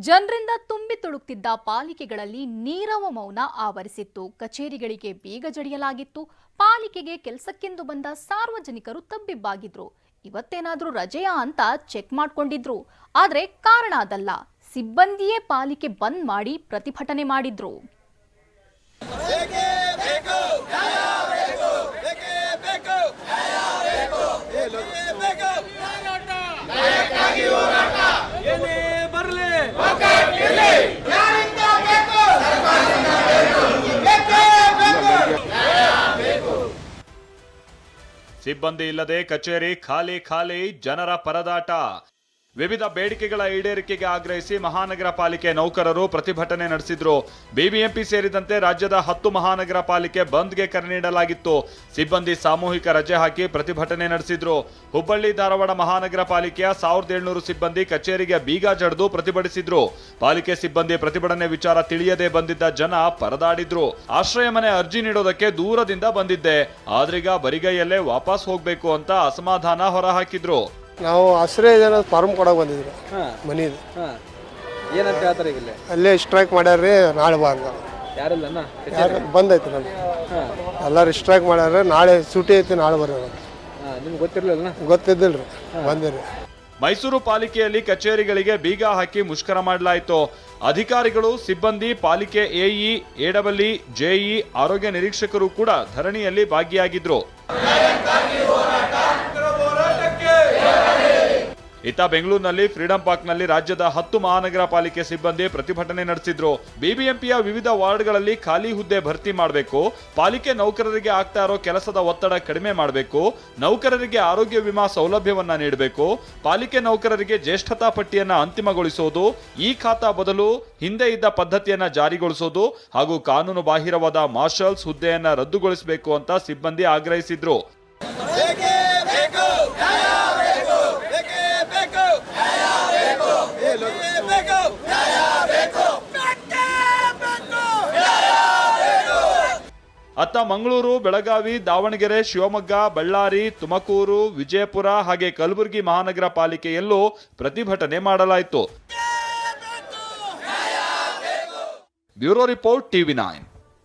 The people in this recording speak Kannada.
ಜನರಿಂದ ತುಂಬಿ ತುಳುಕ್ತಿದ್ದ ಪಾಲಿಕೆಗಳಲ್ಲಿ ನೀರವ ಮೌನ ಆವರಿಸಿತ್ತು. ಕಚೇರಿಗಳಿಗೆ ಬೀಗ ಜಡಿಯಲಾಗಿತ್ತು. ಪಾಲಿಕೆಗೆ ಕೆಲಸಕ್ಕೆಂದು ಬಂದ ಸಾರ್ವಜನಿಕರು ತಬ್ಬಿಬ್ಬಾಗಿದ್ರು. ಇವತ್ತೇನಾದ್ರೂ ರಜೆಯಾ ಅಂತ ಚೆಕ್ ಮಾಡ್ಕೊಂಡಿದ್ರು. ಆದರೆ ಕಾರಣ ಅದಲ್ಲ. ಸಿಬ್ಬಂದಿಯೇ ಪಾಲಿಕೆ ಬಂದ್ ಮಾಡಿ ಪ್ರತಿಭಟನೆ ಮಾಡಿದ್ರು. ಏನೇ ಸಿಬ್ಬಂದಿ ಇಲ್ಲದೆ ಕಚೇರಿ ಖಾಲಿ ಖಾಲಿ ಜನರ ಪರದಾಟ. ವಿವಿಧ ಬೇಡಿಕೆಗಳ ಈಡೇರಿಕೆಗೆ ಆಗ್ರಹಿಸಿ ಮಹಾನಗರ ಪಾಲಿಕೆ ನೌಕರರು ಪ್ರತಿಭಟನೆ ನಡೆಸಿದ್ರು. ಬಿಬಿಎಂಪಿ ಸೇರಿದಂತೆ ರಾಜ್ಯದ ಹತ್ತು ಮಹಾನಗರ ಪಾಲಿಕೆ ಬಂದ್ಗೆ ಕರೆ ನೀಡಲಾಗಿತ್ತು. ಸಿಬ್ಬಂದಿ ಸಾಮೂಹಿಕ ರಜೆ ಹಾಕಿ ಪ್ರತಿಭಟನೆ ನಡೆಸಿದ್ರು. ಹುಬ್ಬಳ್ಳಿ ಧಾರವಾಡ ಮಹಾನಗರ ಪಾಲಿಕೆಯ ಸಾವಿರದ ಏಳ್ನೂರು ಸಿಬ್ಬಂದಿ ಕಚೇರಿಗೆ ಬೀಗ ಜಡಿದು ಪ್ರತಿಭಟಿಸಿದ್ರು. ಪಾಲಿಕೆ ಸಿಬ್ಬಂದಿ ಪ್ರತಿಭಟನೆ ವಿಚಾರ ತಿಳಿಯದೆ ಬಂದಿದ್ದ ಜನ ಪರದಾಡಿದ್ರು. ಆಶ್ರಯ ಮನೆ ಅರ್ಜಿ ನೀಡೋದಕ್ಕೆ ದೂರದಿಂದ ಬಂದಿದ್ದೆ. ಆದ್ರೀಗ ಬರಿಗೈಯಲ್ಲೇ ವಾಪಸ್ ಹೋಗ್ಬೇಕು ಅಂತ ಅಸಮಾಧಾನ ಹೊರಹಾಕಿದ್ರು. ನಾವು ಆಶ್ರಯ ಜನ ಫಾರ್ಮ್ ಕೊಡಕ್ಕೆ ಬಂದಿದ್ರು. ಹಾ. ಮನಿದು. ಹಾ. ಏನಂತ ಹೇಳ್ತಾರೆ ಈಗ ಇಲ್ಲಿ ಅಲ್ಲೇ ಸ್ಟ್ರೈಕ್ ಮಾಡ್ಯಾರ್ರಿ ನಾಳೆ ಬಾ ಅಂತ ಯಾರಿಲ್ಲನ? ಯಾರು ಬಂದೈತಿ ನಮ್ಗೆ ಹಾ. ಎಲ್ಲರೂ ಸ್ಟ್ರೈಕ್ ಮಾಡ್ಯಾರ ನಾಳೆ ಸೂಟಿ ಐತಿ ನಾಳೆ ಬರ್ರಿ ಅಂತ. ಹಾ ನಿಮ್ಗೆ ಗೊತ್ತಿರಲಿಲ್ಲ ಗೊತ್ತಿದ್ದಿಲ್ರಿ ಬಂದಿರಿ ಮೈಸೂರು ಪಾಲಿಕೆಯಲ್ಲಿ ಕಚೇರಿಗಳಿಗೆ ಬೀಗ ಹಾಕಿ ಮುಷ್ಕರ ಮಾಡಲಾಯಿತು. ಅಧಿಕಾರಿಗಳು ಸಿಬ್ಬಂದಿ ಪಾಲಿಕೆ ಎಇ ಎಡಬ್ಲ್ಇ ಜೆಇ ಆರೋಗ್ಯ ನಿರೀಕ್ಷಕರು ಕೂಡ ಧರಣಿಯಲ್ಲಿ ಭಾಗಿಯಾಗಿದ್ರು. ಇತ್ತ ಬೆಂಗಳೂರಿನಲ್ಲಿ ಫ್ರೀಡಂ ಪಾರ್ಕ್ನಲ್ಲಿ ರಾಜ್ಯದ ಹತ್ತು ಮಹಾನಗರ ಪಾಲಿಕೆ ಸಿಬ್ಬಂದಿ ಪ್ರತಿಭಟನೆ ನಡೆಸಿದ್ರು. ಬಿಬಿಎಂಪಿಯ ವಿವಿಧ ವಾರ್ಡ್ಗಳಲ್ಲಿ ಖಾಲಿ ಹುದ್ದೆ ಭರ್ತಿ ಮಾಡಬೇಕು. ಪಾಲಿಕೆ ನೌಕರರಿಗೆ ಆಗ್ತಾ ಇರೋ ಕೆಲಸದ ಒತ್ತಡ ಕಡಿಮೆ ಮಾಡಬೇಕು. ನೌಕರರಿಗೆ ಆರೋಗ್ಯ ವಿಮಾ ಸೌಲಭ್ಯವನ್ನ ನೀಡಬೇಕು. ಪಾಲಿಕೆ ನೌಕರರಿಗೆ ಜ್ಯೇಷ್ಠತಾ ಪಟ್ಟಿಯನ್ನ ಅಂತಿಮಗೊಳಿಸೋದು. ಈ ಖಾತಾ ಬದಲು ಹಿಂದೆ ಇದ್ದ ಪದ್ಧತಿಯನ್ನ ಜಾರಿಗೊಳಿಸೋದು ಹಾಗೂ ಕಾನೂನು ಬಾಹಿರವಾದ ಮಾರ್ಷಲ್ಸ್ ಹುದ್ದೆಯನ್ನ ರದ್ದುಗೊಳಿಸಬೇಕು ಅಂತ ಸಿಬ್ಬಂದಿ ಆಗ್ರಹಿಸಿದ್ರು. ಅತ್ತ ಮಂಗಳೂರು, ಬೆಳಗಾವಿ, ದಾವಣಗೆರೆ, ಶಿವಮೊಗ್ಗ, ಬಳ್ಳಾರಿ, ತುಮಕೂರು, ವಿಜಯಪುರ ಹಾಗೆ ಕಲಬುರಗಿ ಮಹಾನಗರ ಪಾಲಿಕೆಯಲ್ಲೂ ಪ್ರತಿಭಟನೆ ಮಾಡಲಾಯಿತು. Bureau report TV nine.